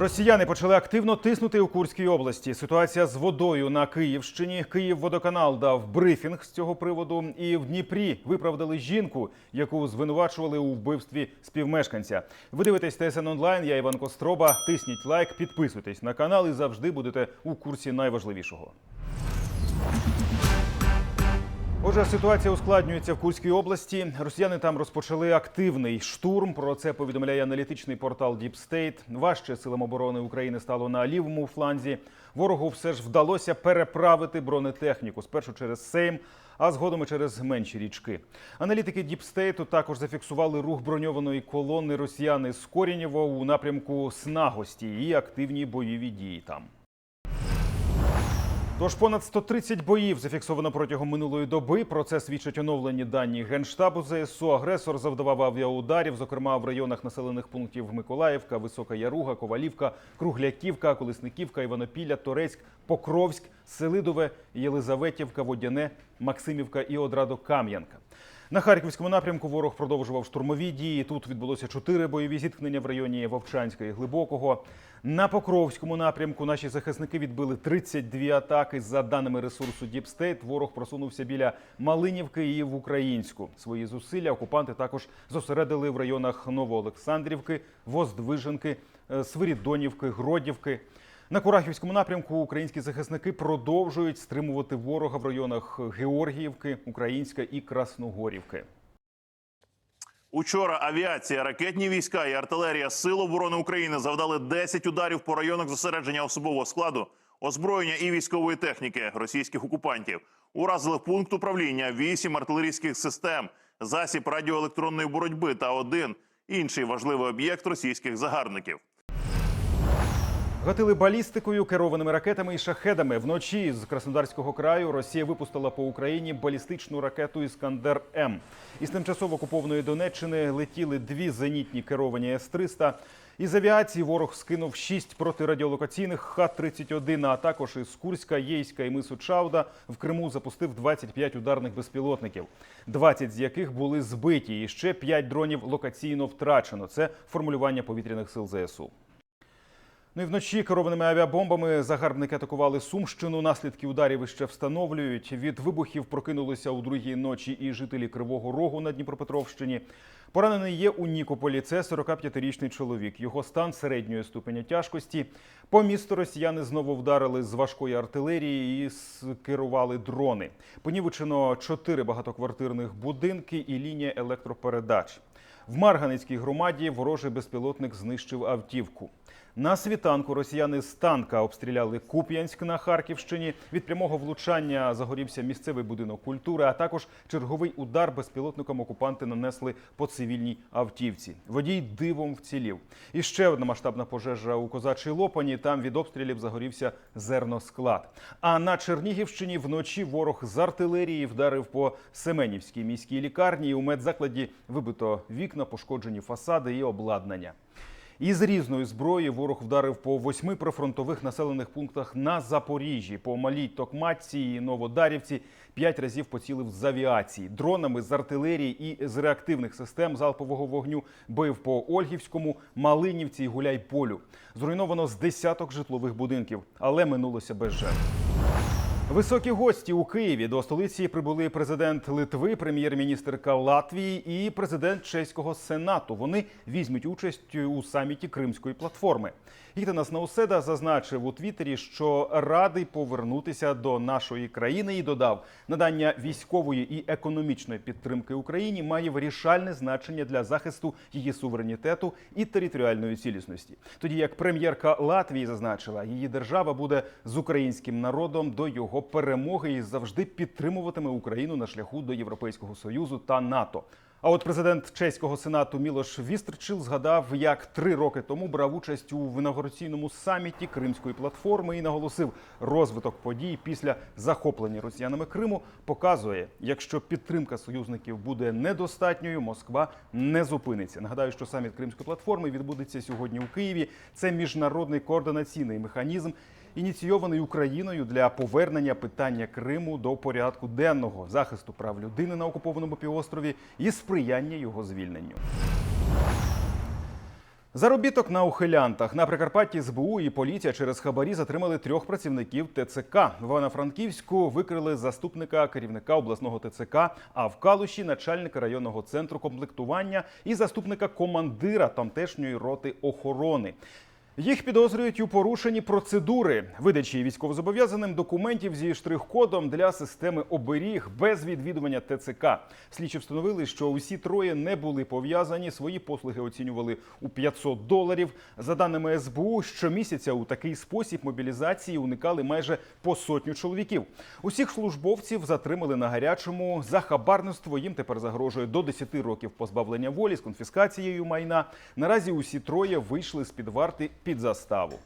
Росіяни почали активно тиснути у Курській області. Ситуація з водою на Київщині. Київводоканал дав брифінг з цього приводу. І в Дніпрі виправдали жінку, яку звинувачували у вбивстві співмешканця. Ви дивитесь ТСН онлайн. Я Іван Костроба. Тисніть лайк, підписуйтесь на канал і завжди будете у курсі найважливішого. Отже, ситуація ускладнюється в Курській області. Росіяни там розпочали активний штурм. Про це повідомляє аналітичний портал Deep State. Важче силам оборони України стало на лівому фланзі. Ворогу все ж вдалося переправити бронетехніку спершу через Сейм, а згодом і через менші річки. Аналітики State також зафіксували рух броньованої колони росіяни з Корінєво у напрямку Снагості і активні бойові дії там. Тож понад 130 боїв зафіксовано протягом минулої доби. Про це свідчать оновлені дані генштабу ЗСУ. Агресор завдавав авіаударів, зокрема в районах населених пунктів Миколаївка, Висока Яруга, Ковалівка, Кругляківка, Колесниківка, Іванопілля, Торецьк, Покровськ, Селидове, Єлизаветівка, Водяне, Максимівка і Одрадо-Кам'янка. На харківському напрямку ворог продовжував штурмові дії. Тут відбулося чотири бойові зіткнення в районі Вовчанська і Глибокого. На Покровському напрямку наші захисники відбили 32 атаки. За даними ресурсу State, ворог просунувся біля Малинівки і в Українську. Свої зусилля окупанти також зосередили в районах Новоолександрівки, Воздвиженки, е, Свирідонівки, Гродівки. На Курахівському напрямку українські захисники продовжують стримувати ворога в районах Георгіївки, Українська і Красногорівки. Учора авіація, ракетні війська і артилерія Сил оборони України завдали 10 ударів по районах зосередження особового складу, озброєння і військової техніки російських окупантів. Уразили пункт управління 8 артилерійських систем, засіб радіоелектронної боротьби та один інший важливий об'єкт російських загарбників. Гатили балістикою, керованими ракетами і шахедами. Вночі з Краснодарського краю Росія випустила по Україні балістичну ракету Іскандер М. Із тимчасово окупованої Донеччини летіли дві зенітні керовані С-300. Із авіації ворог скинув шість протирадіолокаційних Х-31, а також із Курська, Єйська і мису Чауда в Криму запустив 25 ударних безпілотників, 20 з яких були збиті. І ще 5 дронів локаційно втрачено. Це формулювання повітряних сил ЗСУ. Ну і вночі керованими авіабомбами загарбники атакували Сумщину. Наслідки ударів іще встановлюють. Від вибухів прокинулися у другій ночі і жителі Кривого Рогу на Дніпропетровщині. Поранений є у Нікополі. Це 45-річний чоловік. Його стан середньої ступеня тяжкості. По місту росіяни знову вдарили з важкої артилерії і скерували дрони. Понівечено чотири багатоквартирних будинки і лінія електропередач. В Марганицькій громаді ворожий безпілотник знищив автівку. На світанку росіяни з танка обстріляли Куп'янськ на Харківщині. Від прямого влучання загорівся місцевий будинок культури, а також черговий удар безпілотником окупанти нанесли по цивільній автівці. Водій дивом вцілів. І ще одна масштабна пожежа у козачій лопані. Там від обстрілів загорівся зерносклад. А на Чернігівщині вночі ворог з артилерії вдарив по Семенівській міській лікарні. У медзакладі вибито вікна, пошкоджені фасади і обладнання. Із різної зброї ворог вдарив по восьми прифронтових населених пунктах на Запоріжжі, по Малій Токматці і Новодарівці. П'ять разів поцілив з авіації, дронами з артилерії і з реактивних систем залпового вогню бив по Ольгівському, Малинівці і Гуляйполю. Зруйновано з десяток житлових будинків, але минулося без жертв. Високі гості у Києві до столиці прибули президент Литви, прем'єр-міністерка Латвії і президент чеського сенату. Вони візьмуть участь у саміті Кримської платформи. Гітанас Науседа зазначив у Твіттері, що радий повернутися до нашої країни і додав, надання військової і економічної підтримки Україні має вирішальне значення для захисту її суверенітету і територіальної цілісності. Тоді як прем'єрка Латвії зазначила, її держава буде з українським народом до його перемоги і завжди підтримуватиме Україну на шляху до Європейського союзу та НАТО. А от президент чеського сенату Мілош Вістрчил згадав, як три роки тому брав участь у інаугураційному саміті Кримської платформи і наголосив, розвиток подій після захоплення росіянами Криму показує, якщо підтримка союзників буде недостатньою, Москва не зупиниться. Нагадаю, що саміт Кримської платформи відбудеться сьогодні у Києві. Це міжнародний координаційний механізм. Ініційований Україною для повернення питання Криму до порядку денного захисту прав людини на окупованому півострові і сприяння його звільненню. Заробіток на ухилянтах на Прикарпатті СБУ і поліція через хабарі затримали трьох працівників ТЦК. В Івано-Франківську викрили заступника керівника обласного ТЦК, а в Калуші начальника районного центру комплектування і заступника командира тамтешньої роти охорони. Їх підозрюють у порушенні процедури видачі військовозобов'язаним документів зі штрих-кодом для системи оберіг без відвідування ТЦК. Слідчі встановили, що усі троє не були пов'язані. Свої послуги оцінювали у 500 доларів. За даними СБУ, щомісяця у такий спосіб мобілізації уникали майже по сотню чоловіків. Усіх службовців затримали на гарячому. За хабарництво їм тепер загрожує до 10 років позбавлення волі з конфіскацією майна. Наразі усі троє вийшли з під варти під заставу.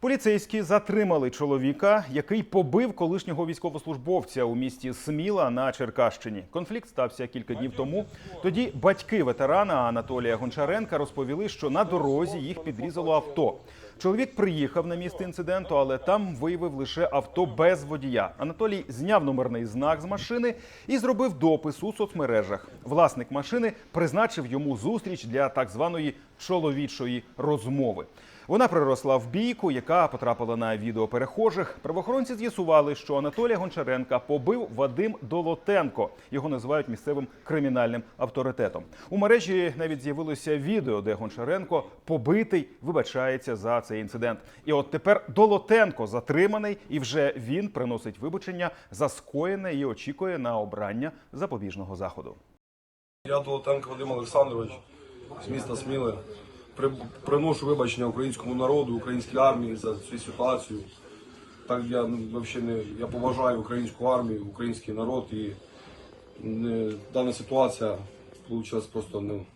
Поліцейські затримали чоловіка, який побив колишнього військовослужбовця у місті Сміла на Черкащині. Конфлікт стався кілька днів тому. Тоді батьки ветерана Анатолія Гончаренка розповіли, що на дорозі їх підрізало авто. Чоловік приїхав на місце інциденту, але там виявив лише авто без водія. Анатолій зняв номерний знак з машини і зробив допис у соцмережах. Власник машини призначив йому зустріч для так званої чоловічої розмови. Вона приросла в бійку, яка потрапила на відео перехожих. Правоохоронці з'ясували, що Анатолія Гончаренка побив Вадим Долотенко. Його називають місцевим кримінальним авторитетом. У мережі навіть з'явилося відео, де Гончаренко побитий вибачається за цей інцидент. І от тепер Долотенко затриманий, і вже він приносить вибачення за скоєне і очікує на обрання запобіжного заходу. Я Долотенко Вадим Олександрович з міста Сміли. При, приношу вибачення українському народу, українській армії за цю ситуацію. Так я взагалі не я поважаю українську армію, український народ і не, дана ситуація вийшла просто ну,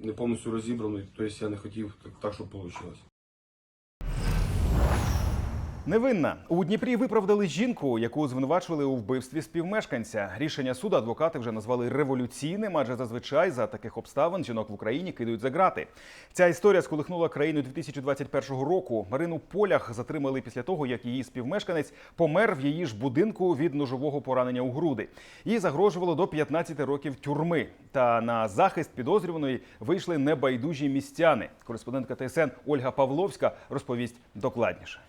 не повністю розібраною. Тобто я не хотів так, так щоб вийшло. Невинна у Дніпрі виправдали жінку, яку звинувачували у вбивстві співмешканця. Рішення суду адвокати вже назвали революційним, адже зазвичай за таких обставин жінок в Україні кидають за грати. Ця історія сколихнула країну 2021 року. Марину Полях затримали після того, як її співмешканець помер в її ж будинку від ножового поранення у груди. Їй загрожувало до 15 років тюрми. Та на захист підозрюваної вийшли небайдужі містяни. Кореспондентка ТСН Ольга Павловська розповість докладніше.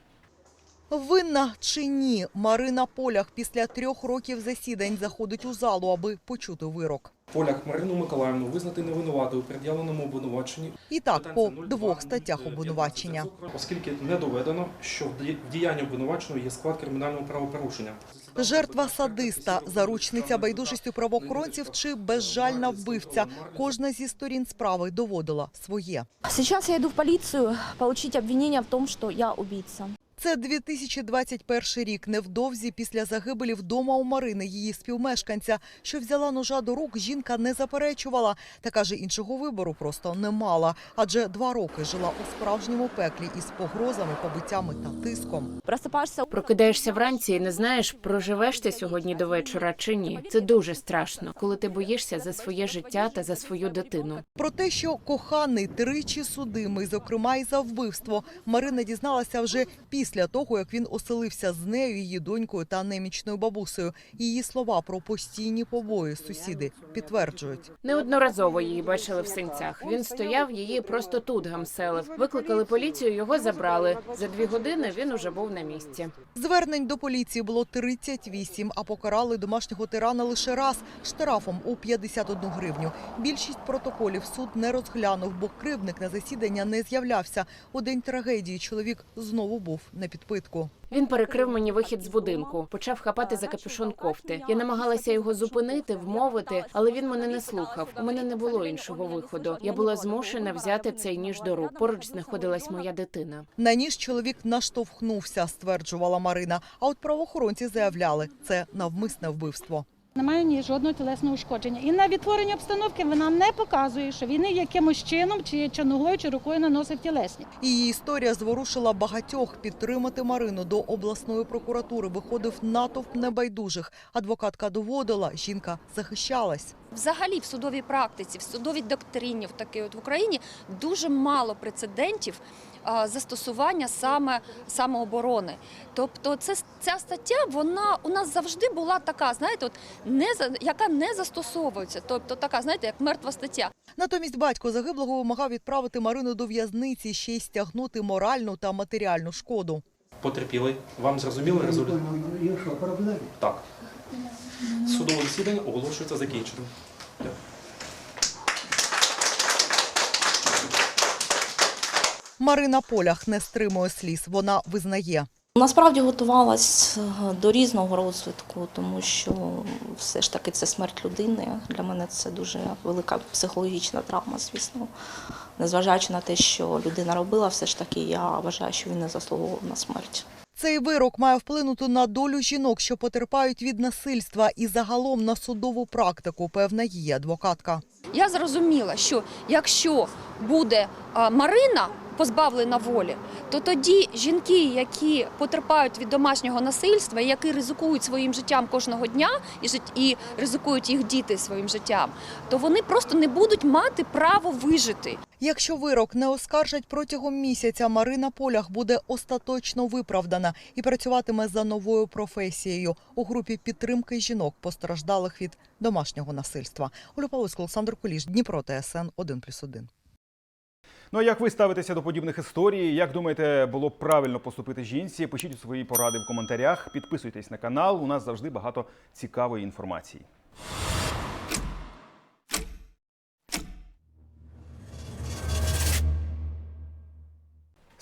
Винна чи ні, Марина Полях після трьох років засідань заходить у залу, аби почути вирок. Полях Марину Миколаївну визнати невинуватою у пред'явленому обвинуваченні. І так, по двох статтях обвинувачення. Оскільки не доведено, що в ді- в діянні обвинуваченого є склад кримінального правопорушення. Жертва садиста, заручниця байдужістю правоохоронців чи безжальна вбивця. Кожна зі сторін справи доводила своє. Сейчас я иду в полицию получить обвинение в том, что я убийца. Це 2021 рік. Невдовзі після загибелі вдома у Марини, її співмешканця, що взяла ножа до рук, жінка не заперечувала. Та каже, іншого вибору просто не мала. Адже два роки жила у справжньому пеклі із погрозами, побиттями та тиском. Просыпаешься Прокидаєшся вранці і не знаєш, проживеш ти сьогодні до вечора чи ні. Це дуже страшно, коли ти боїшся за своє життя та за свою дитину. Про те, що коханий тричі судимий, зокрема і за вбивство, Марина дізналася вже після того, як він оселився з нею, її донькою та немічною бабусею. Її слова про постійні побої сусіди підтверджують. Неодноразово її бачили в синцях. Він стояв, її просто тут гамселив. Викликали поліцію, його забрали. За дві години він уже був на місці. Звернень до поліції було 38, а покарали домашнього тирана лише раз штрафом у 51 гривню. Більшість протоколів суд не розглянув, бо кривдник на засідання не з'являвся. У день трагедії чоловік знову був на підпитку. Він перекрив мені вихід з будинку, почав хапати за капюшон кофти. Я намагалася його зупинити, вмовити, але він мене не слухав. У мене не було іншого виходу. Я була змушена взяти цей ніж до рук. Поруч знаходилась моя дитина. На ніж чоловік наштовхнувся, стверджувала Марина. А от правоохоронці заявляли, це навмисне вбивство. Немає ні жодного тілесного ушкодження. І на відтворенні обстановки вона не показує, що він якимось чином, чи, чи ногою, чи рукою наносив тілесні. Її історія зворушила багатьох. Підтримати Марину до обласної прокуратури виходив натовп небайдужих. Адвокатка доводила, жінка захищалась. Взагалі, в судовій практиці, в судовій доктрині в такій от в Україні дуже мало прецедентів а, застосування саме самооборони. Тобто, це ця стаття, вона у нас завжди була така, знаєте, от не за- яка не застосовується. Тобто, така, знаєте, як мертва стаття. Натомість батько загиблого вимагав відправити Марину до в'язниці, ще й стягнути моральну та матеріальну шкоду. Потерпілий. Вам зрозумілий результат? Так. Судове засідання оголошується закінченим. Марина Полях не стримує сліз. Вона визнає. Насправді готувалась е, до різного розвитку, тому що все ж таки це смерть людини. Для мене це дуже велика психологічна травма, звісно. Незважаючи на те, що людина робила, все ж таки я вважаю, що він не заслуговував на смерть. Цей вирок має вплинути на долю жінок, що потерпають від насильства, і загалом на судову практику, певна її адвокатка. Я зрозуміла, що якщо буде Марина позбавлена волі, то тоді жінки, які потерпають від домашнього насильства, які ризикують своїм життям кожного дня і і ризикують їх діти своїм життям, то вони просто не будуть мати право вижити. Якщо вирок не оскаржать протягом місяця, Марина Полях буде остаточно виправдана і працюватиме за новою професією у групі підтримки жінок, постраждалих від домашнього насильства. Оля Павловська, Олександр Куліш, Дніпро, ТСН 1+,1. Ну а як ви ставитеся до подібних історій? Як думаєте, було б правильно поступити жінці? Пишіть свої поради в коментарях. Підписуйтесь на канал. У нас завжди багато цікавої інформації.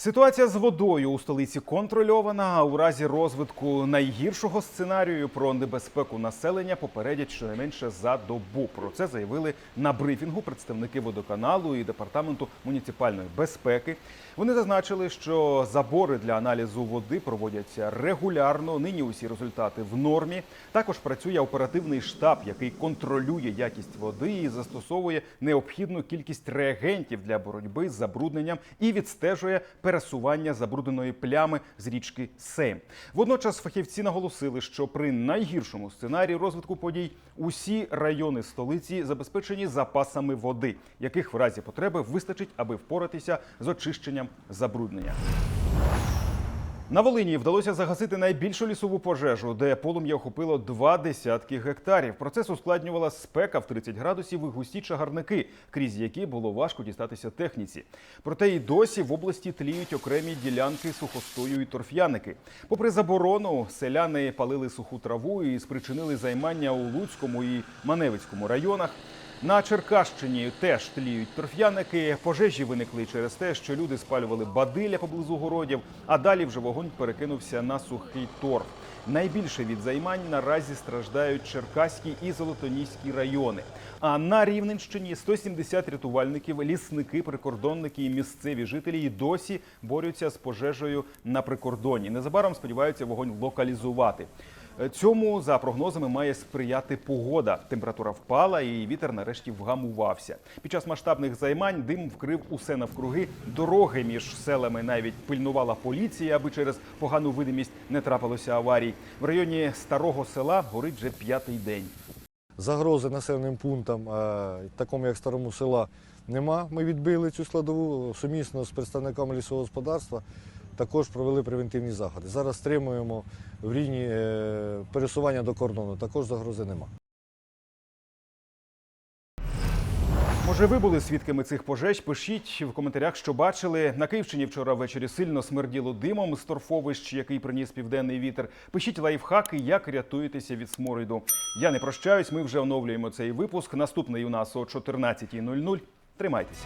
Ситуація з водою у столиці контрольована. А у разі розвитку найгіршого сценарію про небезпеку населення попередять щонайменше за добу. Про це заявили на брифінгу представники водоканалу і департаменту муніципальної безпеки. Вони зазначили, що забори для аналізу води проводяться регулярно. Нині усі результати в нормі. Також працює оперативний штаб, який контролює якість води і застосовує необхідну кількість реагентів для боротьби з забрудненням і відстежує пересування забрудненої плями з річки Сейм. Водночас фахівці наголосили, що при найгіршому сценарії розвитку подій усі райони столиці забезпечені запасами води, яких в разі потреби вистачить, аби впоратися з очищенням забруднення. На Волині вдалося загасити найбільшу лісову пожежу, де полум'я охопило два десятки гектарів. Процес ускладнювала спека в 30 градусів і густі чагарники, крізь які було важко дістатися техніці. Проте і досі в області тліють окремі ділянки сухостою і торф'яники. Попри заборону, селяни палили суху траву і спричинили займання у Луцькому і Маневицькому районах. На Черкащині теж тліють торф'яники. Пожежі виникли через те, що люди спалювали бадилля поблизу городів, а далі вже вогонь перекинувся на сухий торф. Найбільше від займань наразі страждають Черкаські і Золотоніські райони. А на Рівненщині 170 рятувальників, лісники, прикордонники і місцеві жителі і досі борються з пожежею на прикордоні. Незабаром сподіваються вогонь локалізувати. Цьому за прогнозами має сприяти погода. Температура впала і вітер нарешті вгамувався. Під час масштабних займань дим вкрив усе навкруги. Дороги між селами навіть пильнувала поліція, аби через погану видимість не трапилося аварій. В районі старого села горить вже п'ятий день. Загрози населеним пунктам, е, такому як старому села, нема. Ми відбили цю складову сумісно з представниками лісового господарства. Також провели превентивні заходи. Зараз стримуємо в рівні е, пересування до кордону. Також загрози нема. Може, ви були свідками цих пожеж? Пишіть в коментарях, що бачили. На Київщині вчора ввечері сильно смерділо димом з торфовищ, який приніс південний вітер. Пишіть лайфхаки, як рятуєтеся від сморіду. Я не прощаюсь. Ми вже оновлюємо цей випуск. Наступний у нас о 14.00. Тримайтеся.